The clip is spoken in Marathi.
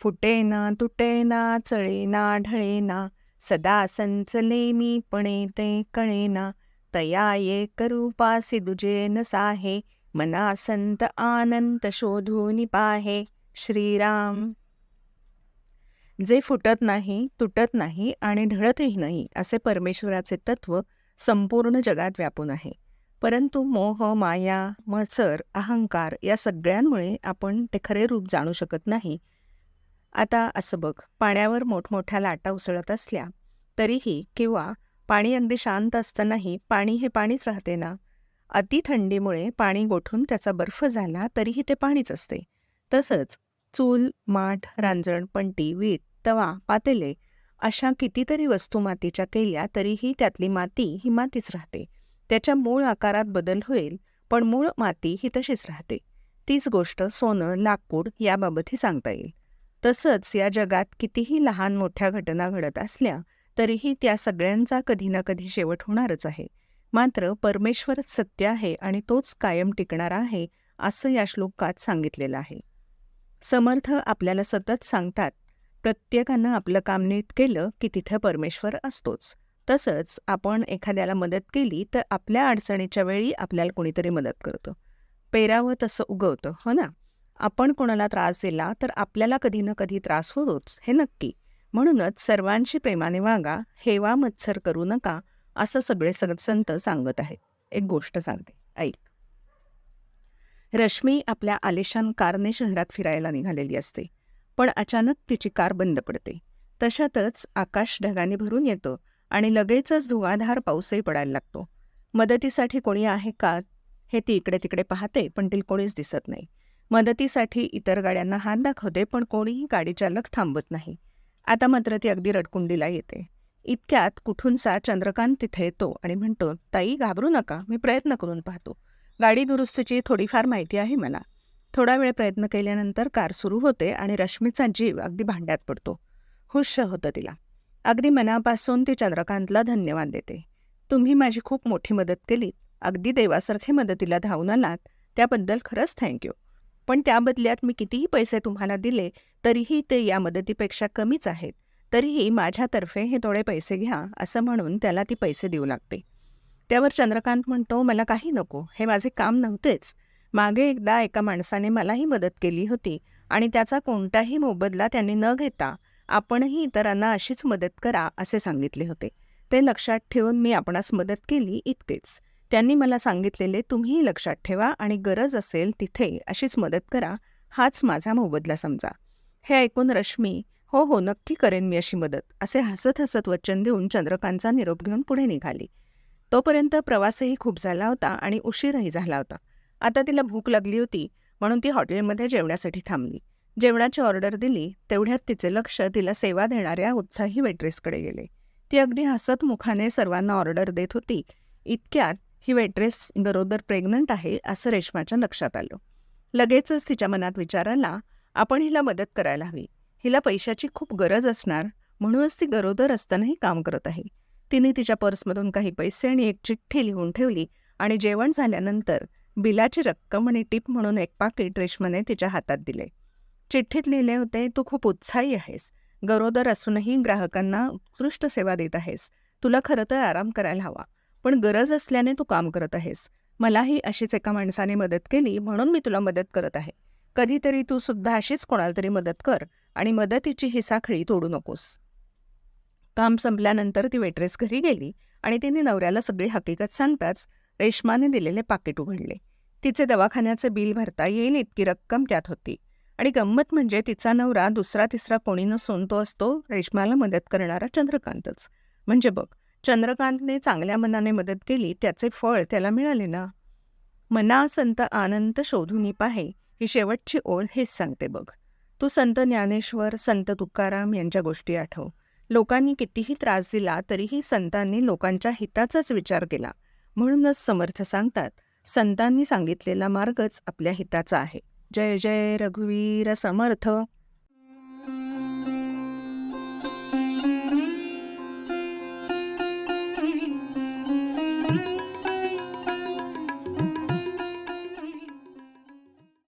फुटेना तुटेना चळेना ढळेना सदा संचले मी पणे ते कळेना तया एक रूपासी दुजे नसाहे साहे मना संत आनंद शोधून पाहे श्रीराम. जे फुटत नाही तुटत नाही आणि ढळतही नाही असे परमेश्वराचे तत्व संपूर्ण जगात व्यापून आहे. परंतु मोह माया मत्सर अहंकार या सगळ्यांमुळे आपण ते खरे रूप जाणू शकत नाही आता असं बघ पाण्यावर मोठमोठ्या लाटा उसळत असल्या तरीही किंवा पाणी अगदी शांत असतानाही पाणी हे पाणीच राहते ना? अति थंडीमुळे पाणी गोठून त्याचा बर्फ झाला तरीही ते पाणीच असते. तसंच चूल माठ रांजण पंटी वीट तवा पातेले अशा कितीतरी वस्तू मातीच्या केल्या तरीही त्यातली माती ही मातीच राहते. त्याच्या मूळ आकारात बदल होईल पण मूळ माती ही तशीच राहते. तीच गोष्ट सोनं लाकूड याबाबतही सांगता येईल. तसंच या जगात कितीही लहान मोठ्या घटना घडत असल्या तरीही त्या सगळ्यांचा कधी ना कधी शेवट होणारच आहे. मात्र परमेश्वरच सत्य आहे आणि तोच कायम टिकणारा आहे असं या श्लोकात सांगितलेलं आहे. समर्थ आपल्याला सतत सांगतात प्रत्येकानं आपलं काम नीट केलं की तिथं परमेश्वर असतोच. तसंच आपण एखाद्याला मदत केली तर आपल्या अडचणीच्या वेळी आपल्याला कोणीतरी मदत करतं. पेरावं तसं उगवतं हो ना? आपण कोणाला त्रास दिला तर आपल्याला कधी ना कधी त्रास होतोच हे नक्की. म्हणूनच सर्वांशी प्रेमाने वागा हेवा मत्सर करू नका असं सगळे संत सांगत आहेत. एक गोष्ट सांगते ऐक. रश्मी आपल्या आलिशान कारने शहरात फिरायला निघालेली असते पण अचानक तिची कार बंद पडते. तशातच आकाश ढगाने भरून येतं आणि लगेचच धुवाधार पाऊसही पडायला लागतो. मदतीसाठी कोणी आहे का हे ती इकडे तिकडे पाहते पण तिला कोणीच दिसत नाही. मदतीसाठी इतर गाड्यांना हात दाखवते पण कोणीही गाडीचालक थांबत नाही. आता मात्र ती अगदी रडकुंडीला येते. इतक्यात कुठूनसा चंद्रकांत तिथे येतो आणि म्हणतो ताई घाबरू नका मी प्रयत्न करून पाहतो. गाडी दुरुस्तीची थोडीफार माहिती आहे मला. थोडा वेळ प्रयत्न केल्यानंतर कार सुरू होते आणि रश्मीचा जीव अगदी भांड्यात पडतो. हुश होतं तिला. अगदी मनापासून ती चंद्रकांतला धन्यवाद देते. तुम्ही माझी खूप मोठी मदत केलीत. अगदी देवासारखे मदतीला धावून आलात. त्याबद्दल खरंच थँक्यू. पण त्या बदल्यात मी कितीही पैसे तुम्हाला दिले तरीही ते या मदतीपेक्षा कमीच आहेत. तरीही माझ्यातर्फे हे थोडे पैसे घ्या असं म्हणून त्याला ती पैसे देऊ लागते. त्यावर चंद्रकांत म्हणतो मला काही नको हे माझे काम नव्हतेच. मागे एकदा एका माणसाने मलाही मदत केली होती आणि त्याचा कोणताही मोबदला त्यांनी न घेता आपणही इतरांना अशीच मदत करा असे सांगितले होते. ते लक्षात ठेवून मी आपणास मदत केली इतकेच. त्यांनी मला सांगितलेले तुम्हीही लक्षात ठेवा आणि गरज असेल तिथे अशीच मदत करा हाच माझा मोबदला समजा. हे ऐकून रश्मी हो हो नक्की करेन मी अशी मदत असे हसत हसत वचन देऊन चंद्रकांतचा निरोप घेऊन पुढे निघाली. तोपर्यंत प्रवासही खूप झाला होता आणि उशीरही झाला होता. आता तिला भूक लागली होती म्हणून ती हॉटेलमध्ये जेवण्यासाठी थांबली. जेवणाची ऑर्डर दिली तेवढ्यात तिचे लक्ष तिला सेवा देणाऱ्या उत्साही वेट्रेसकडे गेले. ती अगदी हसत मुखाने सर्वांना ऑर्डर देत होती. इतक्यात ही वेट्रेस गरोदर प्रेग्नंट आहे असं रेशमाच्या लक्षात आलं. लगेचच तिच्या मनात विचार आला आपण हिला मदत करायला हवी. हिला पैशाची खूप गरज असणार म्हणूनच ती गरोदर असतानाही काम करत आहे. तिने तिच्या पर्समधून काही पैसे आणि एक चिठ्ठी लिहून ठेवली आणि जेवण झाल्यानंतर बिलाची रक्कम आणि टिप म्हणून एक पाकिट रेशमाने तिच्या हातात दिले. चिठ्ठीत लिहिले होते तू खूप उत्साही आहेस. गरोदर असूनही ग्राहकांना उत्कृष्ट सेवा देत आहेस. तुला खरं तर आराम करायला हवा. पण गरज असल्याने तू काम करत आहेस. मलाही अशीच एका माणसाने मदत केली म्हणून मी तुला मदत करत आहे. कधीतरी तू सुद्धा अशीच कोणाला तरी मदत कर आणि मदतीची ही साखळी तोडू नकोस. काम संपल्यानंतर ती वेट्रेस घरी गेली आणि तिने नवऱ्याला सगळी हकीकत सांगताच रेशमाने दिलेले पाकिट उघडले. तिचे दवाखान्याचे बिल भरता येईल इतकी रक्कम त्यात होती. आणि गंमत म्हणजे तिचा नवरा दुसरा तिसरा कोणी नसून तो असतो रेशमाला मदत करणारा चंद्रकांतच. म्हणजे बघ चंद्रकांतने चांगल्या मनाने मदत केली त्याचे फळ त्याला मिळाले ना. मना संत आनंद शोधून पाहे ही शेवटची ओळ हेच सांगते बघ. तू संत ज्ञानेश्वर संत तुकाराम यांच्या गोष्टी आठव. लोकांनी कितीही त्रास दिला तरीही संतांनी लोकांच्या हिताचाच विचार केला. म्हणूनच समर्थ सांगतात संतांनी सांगितलेला मार्गच आपल्या हिताचा आहे. जय जय रघुवीर समर्थ!